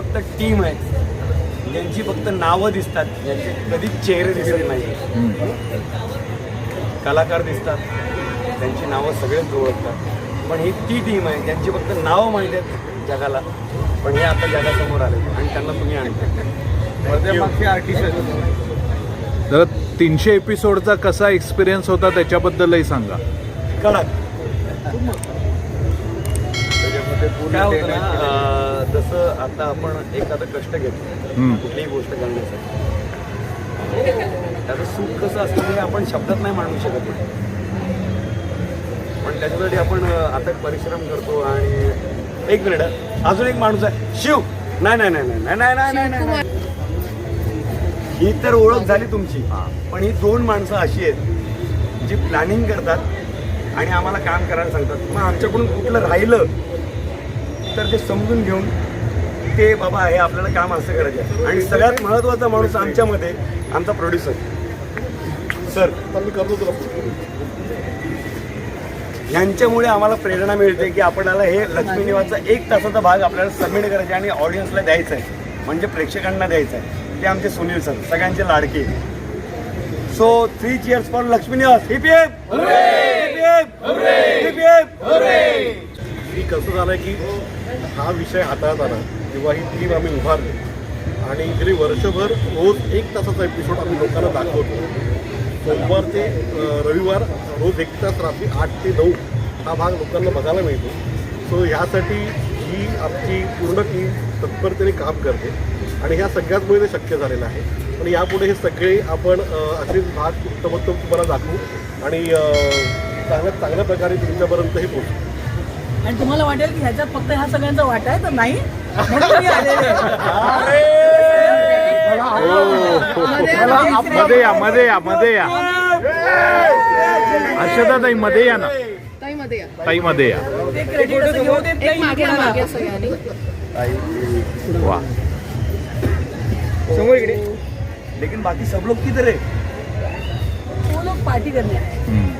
फक्त टीम आहे. ज्यांची फक्त नावं दिसतात ज्यांचे कधीच चेहरे दिसत नाही. कलाकार दिसतात त्यांची नावं सगळेच ओळखतात पण ही ती टीम आहे ज्यांची फक्त नावं माहिती आहेत जगाला. पण हे आता जगासमोर आले आणि त्यांना तुम्ही आणता. आर्टिस्ट जरा तीनशे एपिसोडचा कसा एक्सपिरियन्स होता त्याच्याबद्दलही सांगा. होतं ना अं, जसं आता आपण एखादं कष्ट घेतो. कुठलीही गोष्ट करण्यासाठी. त्याचं सुख कसं असतं हे आपण शब्दात नाही मांडू शकत नाही पण त्याच्यासाठी आपण अथक परिश्रम करतो आणि एक मिनिट. अजून एक माणूस आहे. शिव. नाही नाही नाही नाही नाही नाही नाही नाही नाही. ही तर ओळख झाली तुमची. पण ही दोन माणसं अशी आहेत जी प्लॅनिंग करतात आणि आम्हाला काम करायला सांगतात. मग आमच्याकडून कुठलं राहिलं तर ते समजून घेऊन ते बाबा हे आपल्याला काम असं करायचं आहे. आणि सगळ्यात महत्त्वाचा माणूस आमच्यामध्ये आमचा प्रोड्युसर सर मी करतो तुला यांच्यामुळे आम्हाला प्रेरणा मिळते की आपल्याला हे लक्ष्मी निवासचा एक तासाचा भाग आपल्याला सबमिट करायचा आणि ऑडियन्सला द्यायचा आहे. म्हणजे प्रेक्षकांना द्यायचं आहे. ते आमचे सुनील सर सगळ्यांचे लाडके. So three cheers for Laxmi Niwas. Hip hip hip hip hip hip की कसं झालं की हा विषय हाताळत आला किंवा ही टीम आम्ही उभारली आणि गेली वर्षभर रोज एक तासाचा एपिसोड आम्ही लोकांना दाखवतो. सोमवार ते रविवार रोज एक तास रात्री आठ ते नऊ हा भाग लोकांना बघायला मिळतो. सो ह्यासाठी ही आमची पूर्ण टीम तत्परतेने काम करते आणि ह्या सगळ्याचमुळे ते शक्य झालेलं आहे. पण यापुढे हे सगळे आपण असेच भाग उत्तमोत्तम तुम्हाला दाखवू आणि चांगल्या चांगल्या प्रकारे तुमच्यापर्यंतही पोहोचू. आणि तुम्हाला वाटेल की ह्याच्यात फक्त ह्या सगळ्यांचा वाटा आहे तर नाही. म्हणून मी आलेले आहे. मध्ये या मध्ये या मध्ये. या हर्षदा ताई मध्ये या ना. ताईमध्ये या. ताई मध्ये या. ते क्रेडिट असं घेऊ देत एक नाही मागे कोणाला. मागे सगळ्यांनी वा. समोर इकडे. लेकिन बाकी सब लोग किधर है? वो लोग पार्टी करने आए. हम्म.